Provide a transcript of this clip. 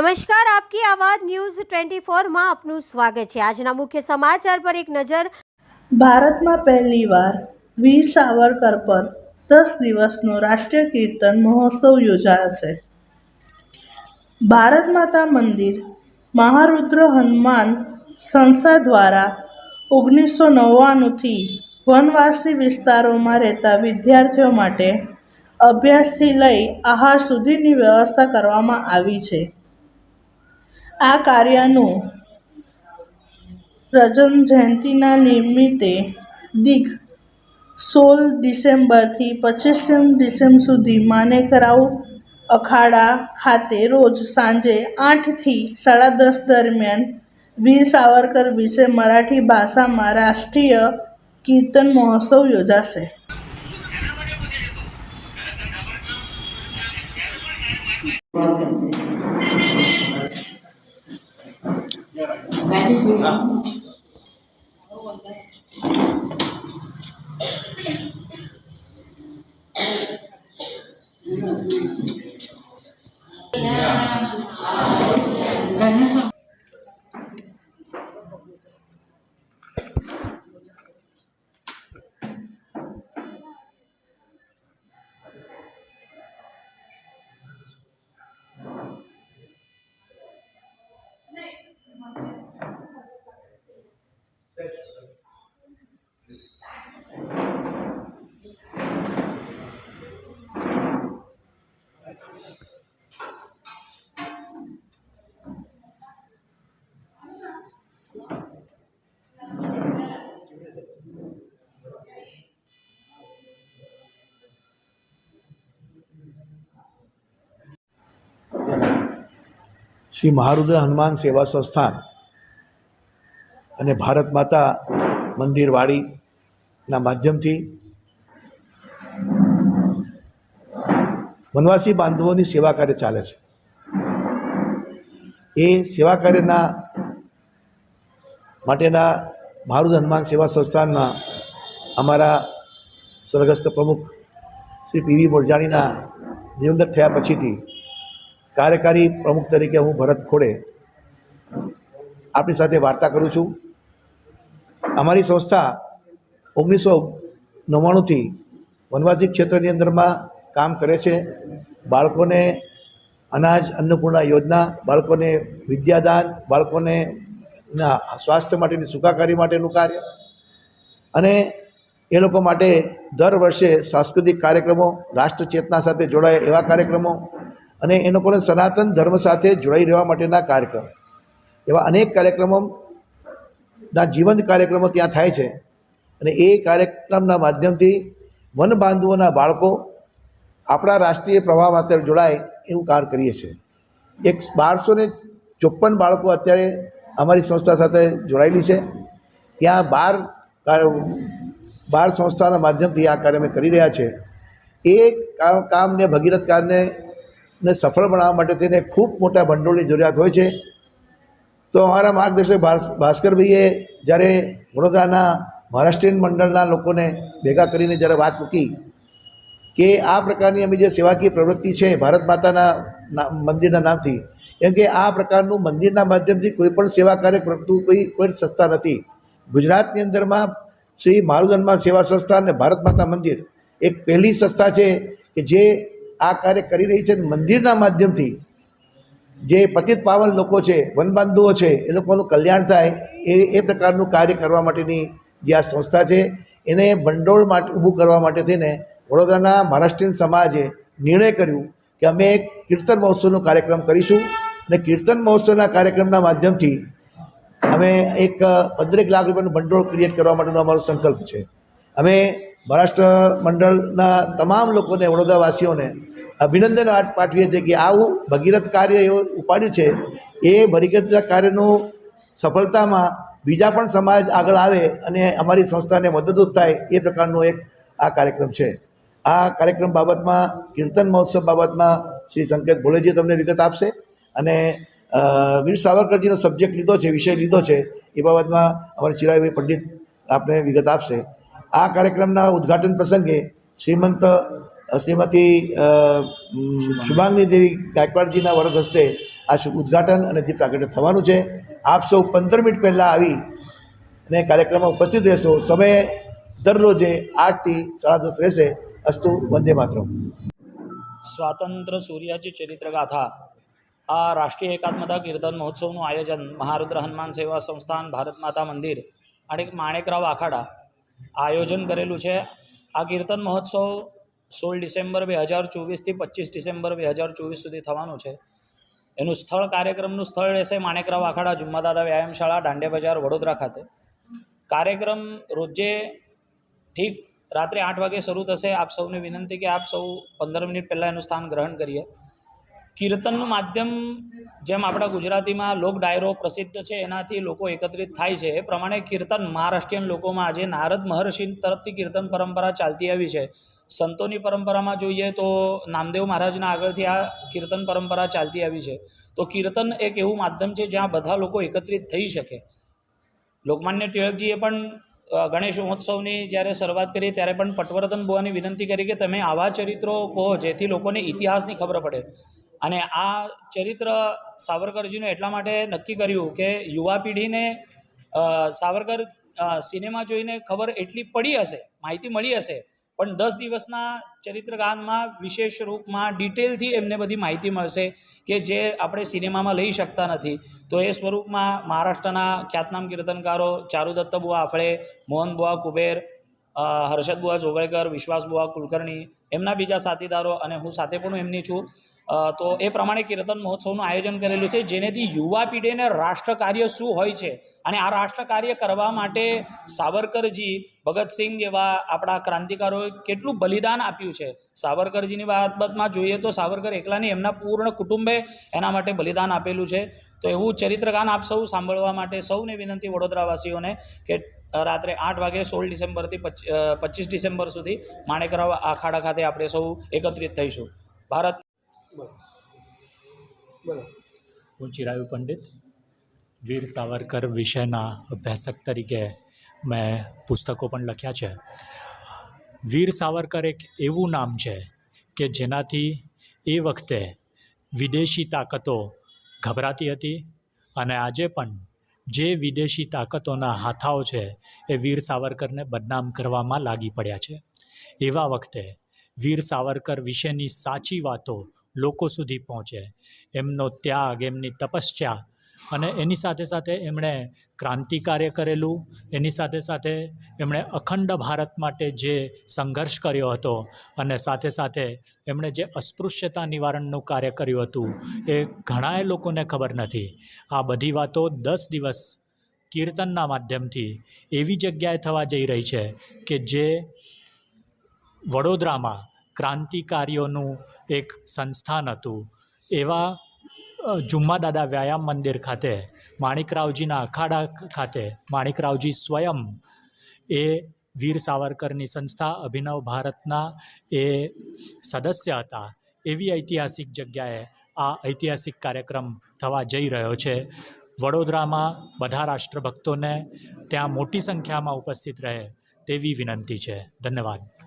નમસ્કાર, આપકી આવાજ news twenty ફોરમાં આપનું સ્વાગત છે. આજના મુખ્ય સમાચાર પર એક નજર. ભારતમાં પહેલીવાર વીર સાવરકર પર દસ દિવસનો રાષ્ટ્રીય કીર્તન મહોત્સવ યોજાશે. ભારત માતા મંદિર મહારુદ્ર હનુમાન સંસ્થા દ્વારા ઓગણીસો નવ્વાણુંથી વનવાસી વિસ્તારોમાં રહેતા વિદ્યાર્થીઓ માટે અભ્યાસથી લઈ આહાર સુધીની વ્યવસ્થા કરવામાં આવી છે. આ કાર્યનું રજન જયંતિના નિમિત્તે દીઘ સોળ ડિસેમ્બરથી પચીસ ડિસેમ્બર સુધી માનેકરાવ અખાડા ખાતે રોજ સાંજે આઠથી સાડા દસ દરમિયાન વીર સાવરકર વિશે મરાઠી ભાષામાં રાષ્ટ્રીય કીર્તન મહોત્સવ યોજાશે. શ્રી મહારુદ્ર હનુમાન સેવા સંસ્થાન અને ભારત માતા મંદિરવાડીના માધ્યમથી વનવાસી બાંધવોની સેવા કાર્ય ચાલે છે. એ સેવા કાર્યના માટેના મહારુદ હનુમાન સેવા સંસ્થાનના અમારા સ્વર્ગસ્થ પ્રમુખ શ્રી પીવી બોરજાણીના દિવંગત થયા પછીથી કાર્યકારી પ્રમુખ તરીકે હું ભરત ખોડે આપણી સાથે વાર્તા કરું છું. અમારી સંસ્થા ઓગણીસો નવ્વાણુંથી વનવાસી ક્ષેત્રની અંદરમાં કામ કરે છે. બાળકોને અનાજ અન્નપૂર્ણા યોજના, બાળકોને વિદ્યાદાન, બાળકોને ના સ્વાસ્થ્ય માટેની, સુખાકારી માટેનું કાર્ય અને એ લોકો માટે દર વર્ષે સાંસ્કૃતિક કાર્યક્રમો રાષ્ટ્ર ચેતના સાથે જોડાય એવા કાર્યક્રમો અને એ લોકોને સનાતન ધર્મ સાથે જોડાઈ રહેવા માટેના કાર્યક્રમ. એવા અનેક કાર્યક્રમો ના જીવંત કાર્યક્રમો ત્યાં થાય છે. અને એ કાર્યક્રમના માધ્યમથી વન બાંધવોના બાળકો આપણા રાષ્ટ્રીય પ્રવાહ માટે જોડાય એવું કાર્ય કરીએ છીએ. એક બારસો ને ચોપન બાળકો અત્યારે અમારી સંસ્થા સાથે જોડાયેલી છે. ત્યાં બાર બાર સંસ્થાના માધ્યમથી આ કાર્ય અમે કરી રહ્યા છે એ કામ, કામને ભગીરથ કાર્યને ને સફળ બનાવવા માટે થઈને ખૂબ મોટા ભંડોળની જરૂરિયાત હોય છે. તો અમારા માર્ગદર્શક ભાસ, ભાસ્કરભાઈએ જ્યારે વડોદરાના મહારાષ્ટ્રીયન મંડળના લોકોને ભેગા કરીને જ્યારે વાત મૂકી કે આ પ્રકારની અમે જે સેવાકીય પ્રવૃત્તિ છે ભારત માતાના મંદિરના નામથી, કેમ કે આ પ્રકારનું મંદિરના માધ્યમથી કોઈ પણ સેવા કાર્ય કરતું કોઈ કોઈ સંસ્થા નથી. ગુજરાતની અંદરમાં શ્રી મારુદનમાં સેવા સંસ્થા અને ભારત માતા મંદિર એક પહેલી સંસ્થા છે કે જે આ કાર્ય કરી રહી છે મંદિરના માધ્યમથી જે પતિત પાવન લોકો છે, વનબાંધુઓ છે, એ લોકોનું કલ્યાણ થાય, એ એ પ્રકારનું કાર્ય કરવા માટેની જે આ સંસ્થા છે, એને ભંડોળ માટે ઊભું કરવા માટે થઈને વડોદરાના મહારાષ્ટ્રીયન સમાજે નિર્ણય કર્યું કે અમે એક કીર્તન મહોત્સવનો કાર્યક્રમ કરીશું અને કીર્તન મહોત્સવના કાર્યક્રમના માધ્યમથી અમે એક પંદરેક લાખ રૂપિયાનું ભંડોળ ક્રિએટ કરવા માટેનો અમારો સંકલ્પ છે. અમે મહારાષ્ટ્ર મંડળના તમામ લોકોને, વડોદરાવાસીઓને અભિનંદન પાઠવીએ છીએ કે આવું ભગીરથ કાર્ય એવું ઉપાડ્યું છે. એ ભગીરથ કાર્યનું સફળતામાં બીજા પણ સમાજ આગળ આવે અને અમારી સંસ્થાને મદદરૂપ થાય એ પ્રકારનો એક આ કાર્યક્રમ છે. આ કાર્યક્રમ બાબતમાં, કીર્તન મહોત્સવ બાબતમાં શ્રી સંકેત ભોલેજી તમને વિગત આપશે અને વીર સાવરકરજીનો સબ્જેક્ટ લીધો છે, વિષય લીધો છે, એ બાબતમાં અમારા ચિરાગભાઈ પંડિત આપને વિગત આપશે. આ કાર્યક્રમના ઉદ્ઘાટન પ્રસંગે શ્રીમંત શ્રીમતી શુભાંગની દેવી ગાયકવાડજીના વરદ હસ્તે આ ઉદ્ઘાટન અને દીપ પ્રાગટ્ય થવાનું છે, આપ સૌ પંદર મિનિટ પહેલાં આવી અને કાર્યક્રમમાં ઉપસ્થિત રહેશો. સમય દરરોજે આઠથી સાડા દસ રહેશે. અસ્તુ વંદે માતરમ. સ્વાતંત્ર્ય સૂર્યાજી ચરિત્રગાથા. આ રાષ્ટ્રીય એકાત્મતા કીર્તન મહોત્સવનું આયોજન મહારુદ્ર હનુમાન સેવા સંસ્થાન ભારત માતા મંદિર અને માણેકરાવ આખાડા આયોજન કરેલું છે. આ કીર્તન મહોત્સવ સોળ ડિસેમ્બર બે હજાર ચોવીસથી પચીસ ડિસેમ્બર બે હજાર ચોવીસ સુધી થવાનું છે. એનું સ્થળ કાર્યક્રમનું સ્થળ રહેશે માણેકરાવ આખાડા જુમ્માદાદા વ્યાયામશાળા દાંડે બજાર, વડોદરા ખાતે. કાર્યક્રમ રોજે ઠીક રાત્રે આઠ વાગે શરૂ થશે. આપ સૌને વિનંતી કે આપ સૌ પંદર મિનિટ પહેલાં એનું સ્થાન ગ્રહણ કરીએ. કીર્તનનું માધ્યમ જેમ આપણા ગુજરાતીમાં લોક ડાયરો પ્રસિદ્ધ છે, એનાથી લોકો એકત્રિત થાય છે. એ પ્રમાણે કીર્તન મહારાષ્ટ્રીયન લોકોમાં આજે નારદ મહર્ષિ તરફથી કીર્તન પરંપરા ચાલતી આવી છે. સંતોની પરંપરામાં જોઈએ તો નામદેવ મહારાજના આગળથી આ કીર્તન પરંપરા ચાલતી આવી છે. તો કીર્તન એક એવું માધ્યમ છે, જ્યાં બધા લોકો એકત્રિત થઈ શકે. લોકમાન્ય ટિળકજીએ પણ ગણેશ મહોત્સવની જ્યારે શરૂઆત કરી, ત્યારે પણ પટવર્ધન બુવાની વિનંતી કરી કે તમે આવા ચરિત્રો કહો જેથી લોકોને ઇતિહાસની ખબર પડે. અને આ ચરિત્ર સાવરકરજીને એટલા માટે નક્કી કર્યું કે યુવા પેઢીને સાવરકર સિનેમા જોઈને ખબર એટલી પડી હશે, માહિતી મળી હશે, પણ દસ દિવસના ચરિત્રગાનમાં વિશેષ રૂપમાં ડિટેલથી એમને બધી માહિતી મળશે કે જે આપણે સિનેમામાં લઈ શકતા નથી. તો એ સ્વરૂપમાં મહારાષ્ટ્રના ખ્યાતનામ કીર્તનકારો ચારુદત્ત બુઆ આફળે, મોહન બુઆ કુબેર હર્ષદ બુઆ જોગળકર વિશ્વાસ બુઆ કુલકર્ણી, એમના બીજા સાથીદારો અને હું સાથે પણ એમની છું. તો એ પ્રમાણે કીર્તન મહોત્સવનું આયોજન કરેલું છે, જેનેથી યુવા પેઢીને રાષ્ટ્ર કાર્ય શું હોય છે અને આ રાષ્ટ્ર કાર્ય કરવા માટે સાવરકરજી, ભગતસિંહ જેવા આપણા ક્રાંતિકારોએ કેટલું બલિદાન આપ્યું છે. સાવરકરજીની બાબતમાં જોઈએ તો સાવરકર એકલા નહીં એમના પૂર્ણ કુટુંબે એના માટે બલિદાન આપેલું છે. તો એવું ચરિત્રગાન આપ સૌ સાંભળવા માટે સૌને વિનંતી વડોદરાવાસીઓને કે રાત્રે આઠ વાગે સોળ ડિસેમ્બરથી પચ- પચીસ ડિસેમ્બર સુધી માણેકરાવ આખાડા ખાતે આપણે સૌ એકત્રિત થઈશું. ભારત હું ચિરાયુ પંડિત, વીર સાવરકર વિષયના અભ્યાસક તરીકે મેં પુસ્તકો પણ લખ્યા છે. વીર સાવરકર એક એવું નામ છે કે જેનાથી એ વખતે વિદેશી તાકાતો ગભરાતી હતી અને આજે પણ જે વિદેશી તાકાતોના હાથાઓ છે એ વીર સાવરકરને બદનામ કરવામાં લાગી પડ્યા છે. એવા વખતે વીર સાવરકર વિશેની સાચી વાતો લોકો સુધી પહોંચે. એમનો ત્યાગ, એમની તપસ્યા અને એની સાથે સાથે એમણે ક્રાંતિ કાર્ય કરેલું. એની સાથે સાથે એમણે અખંડ ભારત માટે જે સંઘર્ષ કર્યો હતો અને સાથે સાથે એમણે જે અસ્પૃશ્યતા નિવારણનું કાર્ય કર્યું હતું એ ઘણાએ લોકોને ખબર નથી. આ બધી વાતો દસ દિવસ કીર્તનના માધ્યમથી એવી જગ્યાએ થવા જઈ રહી છે કે જે વડોદરામાં ક્રાંતિકારીઓનું એક સંસ્થાન હતું. એવા જુમ્મા દાદા વ્યાયામ મંદિર ખાતે, માણિકરાવજીના અખાડા ખાતે, માણિકરાવજી સ્વયં એ વીર સાવરકરની સંસ્થા અભિનવ ભારતના એ સદસ્ય હતા. એવી ઐતિહાસિક જગ્યાએ આ ઐતિહાસિક કાર્યક્રમ થવા જઈ રહ્યો છે. વડોદરામાં બધા રાષ્ટ્રભક્તોને ત્યાં મોટી સંખ્યામાં ઉપસ્થિત રહે તેવી વિનંતી છે. ધન્યવાદ.